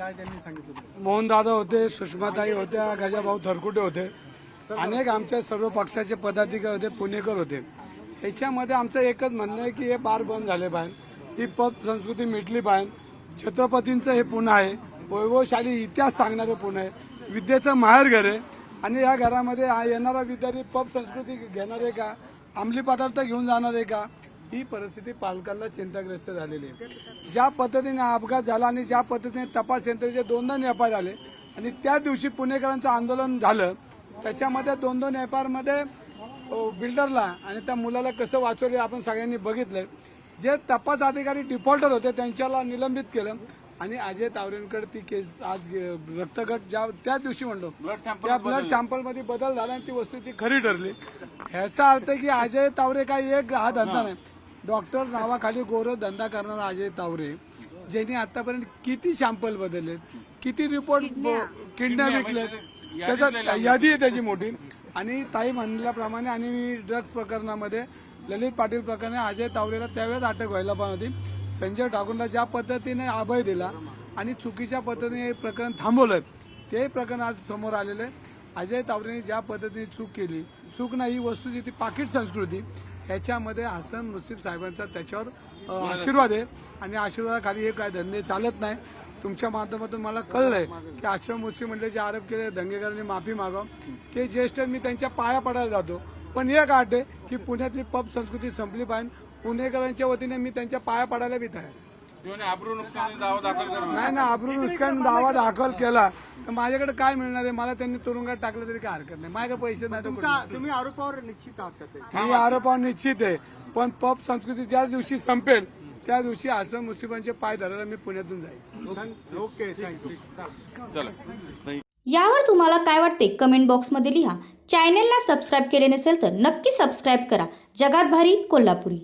काय त्यांनी सांगितलं मोहनदादा होते सुषमाताई होत्या गजाभाऊ थरकुटे होते. अनेक आमच्या सर्व पक्षाचे पदाधिकारी होते पुणेकर होते. याच्यामध्ये आमचं एकच म्हणणं आहे की हे बार बंद झाले पाहिजे. ही पब संस्कृती मिटली पाहिजे. छत्रपतींचं हे पुणे आहे. वैभवशाली इतिहास सांगणारं पुणे आहे. विद्येचं माहेर घर आहे. आणि या घरामध्ये हा येणारा विद्यार्थी पब संस्कृती घेणार आहे का? अंमली पदार्थ घेऊन जाणार आहे का? ही परिस्थिती पालकांना चिंताग्रस्त झालेली आहे. ज्या पद्धतीने अपघात झाला आणि ज्या पद्धतीने तपास यंत्रणेचे दोन दोन व्यापार झाले आणि त्या दिवशी पुणेकरांचं आंदोलन झालं त्याच्यामध्ये दोन दोन व्यापारमध्ये बिल्डरला आणि त्या मुलाला कसं वाचवले आपण सगळ्यांनी बघितलंय. जे तपास अधिकारी डिफॉल्टर होते त्यांच्याला निलंबित केलं आणि अजय तावरेंकडे ती केस आज रक्तगट ज्या त्या दिवशी म्हणलो त्या ब्लड सॅम्पलमध्ये बदल झाला आणि ती वस्तू ती खरी ठरली. ह्याचा अर्थ की अजय तावरे काही एक हा धंदा नाही. डॉक्टर नावाखाली गोरं धंदा करणारा अजय तावरे ज्यांनी आतापर्यंत किती सॅम्पल बदललेत किती रिपोर्ट किडन्या. विकलेत त्याचा यादी आहे त्याची मोठी. आणि ताई म्हणल्याप्रमाणे आणि मी ड्रग्ज प्रकरणामध्ये ललित पाटील प्रकरणी अजय तावरेला त्यावेळेस अटक व्हायला पण होती. संजय ठाकूरला ज्या पद्धतीने अभय दिला आणि चुकीच्या पद्धतीने हे प्रकरण थांबवलं ते प्रकरण आज समोर आलेलं आहे. अजय तावरेने ज्या पद्धतीने चूक केली चूक नाही ही वस्तू ती पाकिट संस्कृती ह्याच्यामध्ये हसन मुस्लिम साहेबांचा त्याच्यावर आशीर्वाद आहे. आणि आशीर्वादाखाली हे काय धंदे चालत नाही. तुमच्या माध्यमातून मला कळलंय की आश्रम मुस्लिम मंडळी जे आरोप केले दंगेकरांनी माफी मागाव. ते ज्येष्ठ मी त्यांच्या पाया पडायला जातो. पण एक आठ आहे की पुण्यातली पब संस्कृती संपली पाहिजे पुणेकरांच्या वतीने मी त्यांच्या पाया पडायला बी तयार नाही ना आबरू नुकसान दावा दाखल केला. तर माझ्याकडे काय मिळणार आहे? मला त्यांनी तुरुंगात टाकलं तरी काय हरकत नाही. माझ्याकडे पैसे नाही तर तुमचा तुम्ही आरोपावर निश्चित आहात का ते? मी आरोपावर निश्चित आहे. पण पब संस्कृती ज्या दिवशी संपेल त्या दिवशी आसम मुस्लिमांचे पाय धरायला मी पुण्यातून जाईल. ओके थँक्यू चला. यावर तुम्हाला काय वाटते? कमेंट बॉक्समध्ये लिहा. चॅनेलला सबस्क्राईब केले नसेल तर नक्की सबस्क्राईब करा. जगात भारी कोल्हापुरी.